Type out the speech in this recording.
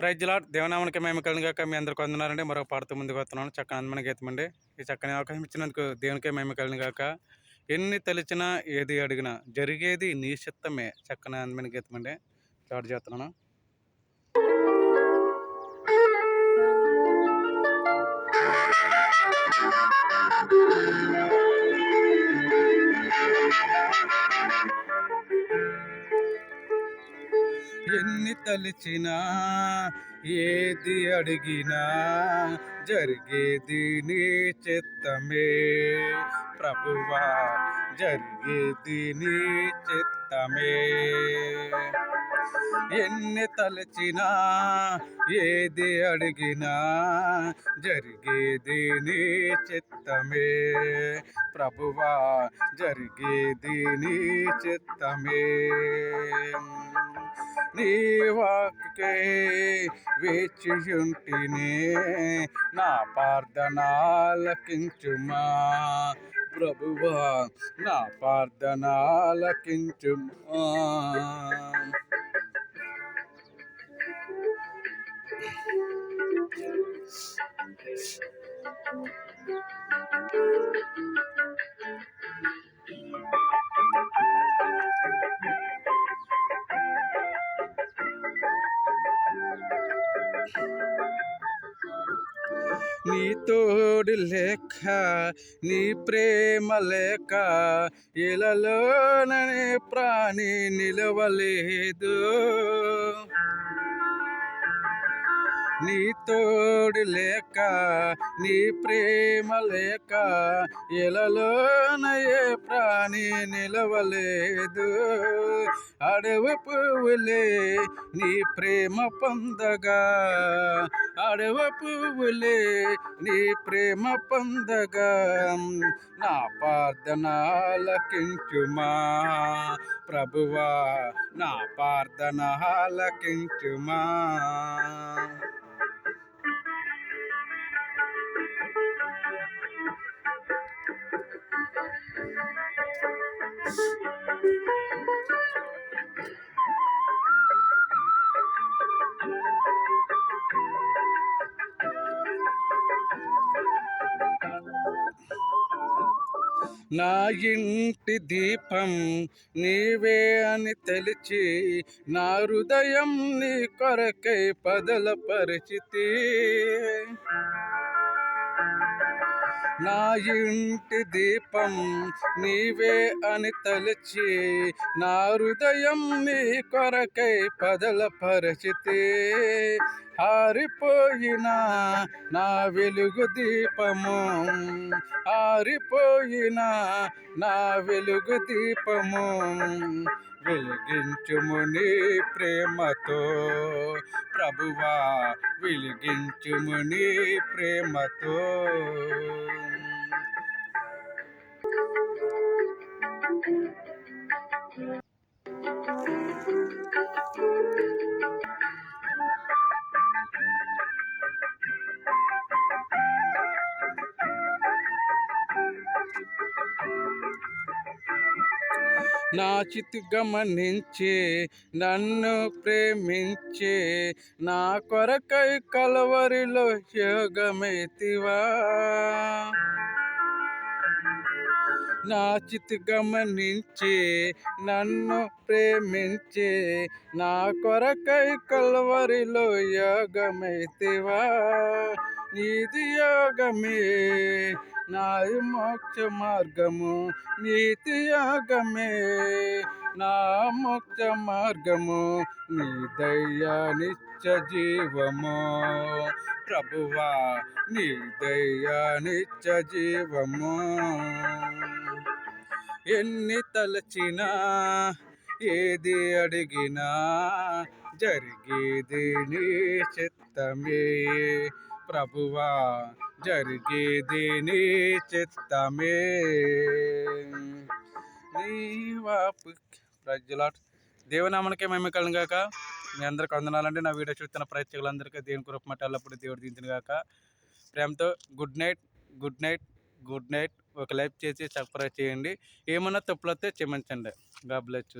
ప్రైజ్లా దేవనామానికి మేము కలిగాక మీ అందరికీ అందున్నారండి మరొక పాడుతూ ముందుకు వస్తున్నాను. చక్కని అందమైన గీతం అండి ఈ చక్కని అవకాశం ఇచ్చినందుకు దేవునికే మేము కలిగాక ఎన్ని తలిచినా ఏది అడిగినా జరిగేది నీ చిత్తమే. చక్కని అందమైన గీతం అండి స్టార్ట్ చేస్తున్నాను. ఎన్ని తలిచినా ఏది అడిగినా జరిగేది నీ చిత్తమే. ప్రభువా జరిగేది నీ చిత్తమే. ఎన్ని తలచినా ఏది అడిగినా జరిగేది నీ చిత్తమే. ప్రభువా జరిగేది నీ చిత్తమే. నీ వాక్కే వేచియుంటినే నా ప్రార్థనాలకించుమా ప్రభువా నా ప్రార్థనాలకించుమా నీ తోడు లేక నీ ప్రేమ లేక ఇలలోననే ప్రాణి నిలవలేదు. నీ తోడు లేక నీ ప్రేమ లేక ఇలలోనయే ప్రాణి నిలవలేదు. అడవి పువ్వులే నీ ప్రేమ పొందగా అడవి పువ్వులే నీ ప్రేమ పొందగా. నా ప్రార్థనాలకించుమా ప్రభువా నా ప్రార్థనాలకించుమా నా ఇంటి దీపం నీవే అని తెలిచి నా హృదయం నీ కొరకై పదల పరిచితి నా ఇంటి దీపం నీవే అని తలచి నా హృదయం నీ కొరకై పదల పరిచితే ఆరిపోయిన నా వెలుగు దీపము. ఆరిపోయిన నా వెలుగు దీపము. వెలిగించుము నీ ప్రేమతో. ప్రభువా వెలిగించుము నీ ప్రేమతో. నా చితి గమనించి నన్ను ప్రేమించి నా కొరకై కలవరిలో యోగమైతివా? నా చిత్ గమనించి నన్ను ప్రేమించి నా కొరకై కలవరిలో యోగమైతివా? నీది యోగమే నా మోక్ష మార్గము నీతి యోగమే. నా ముక్త మార్గము నీ దయ్యా నిత్య జీవము. ప్రభువా నీ దయ్యా నిత్య జీవము. ఎన్ని తలచినా ఏది అడిగినా జరిగేది నీ చిత్తమే. ప్రభువా జరిగేది నీ చిత్తమే. నీ వాపు దేవుని దేవునామనకే మేము కలిగాక మీ అందరికి వందనాలంటే నా వీడియో చూస్తున్న ప్రేక్షకులందరికీ దేవుని కృప మట్టి అల్లప్పుడు దేవుడు దించిన గాక. ప్రేమతో good night good night good night. ఒక లైక్ చేసి సబ్స్క్రైబ్ చేయండి. ఏమన్నా తప్పులు వస్తే క్షమించండి. God bless